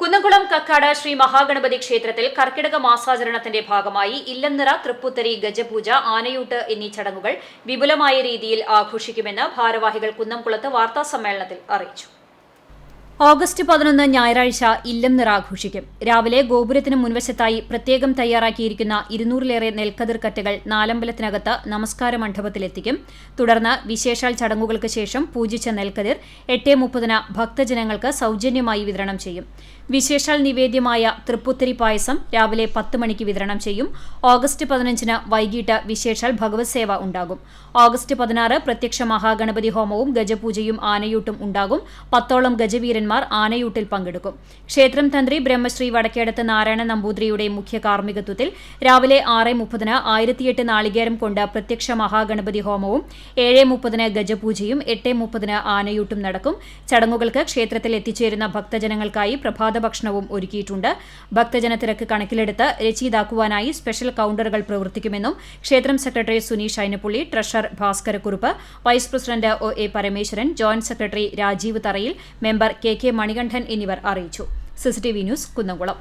കുന്നംകുളം കക്കാട് ശ്രീ മഹാഗണപതി ക്ഷേത്രത്തിൽ കർക്കിടക മാസാചരണത്തിന്റെ ഭാഗമായി ഇല്ലംനിറ തൃപ്പുത്തരി ഗജപൂജ ആനയൂട്ട് എന്നീ ചടങ്ങുകൾ വിപുലമായ രീതിയിൽ ആഘോഷിക്കുമെന്ന് ഭാരവാഹികൾ കുന്നംകുളത്ത് വാർത്താസമ്മേളനത്തിൽ അറിയിച്ചു. ഓഗസ്റ്റ് പതിനൊന്ന് ഞായറാഴ്ച ഇല്ലം നിറ ആഘോഷിക്കും. രാവിലെ ഗോപുരത്തിന് മുൻവശത്തായി പ്രത്യേകം തയ്യാറാക്കിയിരിക്കുന്ന ഇരുന്നൂറിലേറെ നെൽക്കതിർ കറ്റകൾ നാലമ്പലത്തിനകത്ത് നമസ്കാര മണ്ഡപത്തിലെത്തിക്കും. തുടർന്ന് വിശേഷാൽ ചടങ്ങുകൾക്ക് ശേഷം പൂജിച്ച നെൽക്കതിർ എട്ടേ മുപ്പതിന് ഭക്തജനങ്ങൾക്ക് സൗജന്യമായി വിതരണം ചെയ്യും. വിശേഷാൽ നിവേദ്യമായ തൃപ്പുത്തരി പായസം രാവിലെ പത്ത് മണിക്ക് വിതരണം ചെയ്യും. ഓഗസ്റ്റ് പതിനഞ്ചിന് വൈകിട്ട് വിശേഷാൽ ഭഗവത് സേവ ഉണ്ടാകും. ഓഗസ്റ്റ് പതിനാറ് പ്രത്യക്ഷ മഹാഗണപതി ഹോമവും ഗജപൂജയും ആനയൂട്ടും ഉണ്ടാകും. പത്തോളം ഗജവീരന്മാർ ആനയൂട്ടിൽ പങ്കെടുക്കും. ക്ഷേത്രം തന്ത്രി ബ്രഹ്മശ്രീ വടക്കേടത്ത് നാരായണ നമ്പൂതിരിയുടെ മുഖ്യ കാർമ്മികത്വത്തിൽ രാവിലെ ആറ് മുപ്പതിന് ആയിരത്തിയെട്ട് നാളികേരം കൊണ്ട് പ്രത്യക്ഷ മഹാഗണപതി ഹോമവും ഏഴ് മുപ്പതിന് ഗജപൂജയും എട്ട് മുപ്പതിന് ആനയൂട്ടും നടക്കും. ചടങ്ങുകൾക്ക് ക്ഷേത്രത്തിൽ എത്തിച്ചേരുന്ന ഭക്തജനങ്ങൾക്കായി പ്രഭാത ഭക്ഷണവും ഒരുക്കിയിട്ടുണ്ട്. ഭക്തജന തിരക്ക് കണക്കിലെടുത്ത് രചയിതാക്കുവാനായി സ്പെഷ്യൽ കൌണ്ടറുകൾ പ്രവർത്തിക്കുമെന്നും ക്ഷേത്രം secretary Suneesh Ayinappully treasurer Bhaskarakkurup vice president O A Parameswaran joint secretary Rajeev Tharayil member K K Manikandan എന്നിവർ അറിയിച്ചു. CCTV news Kunnamkulam.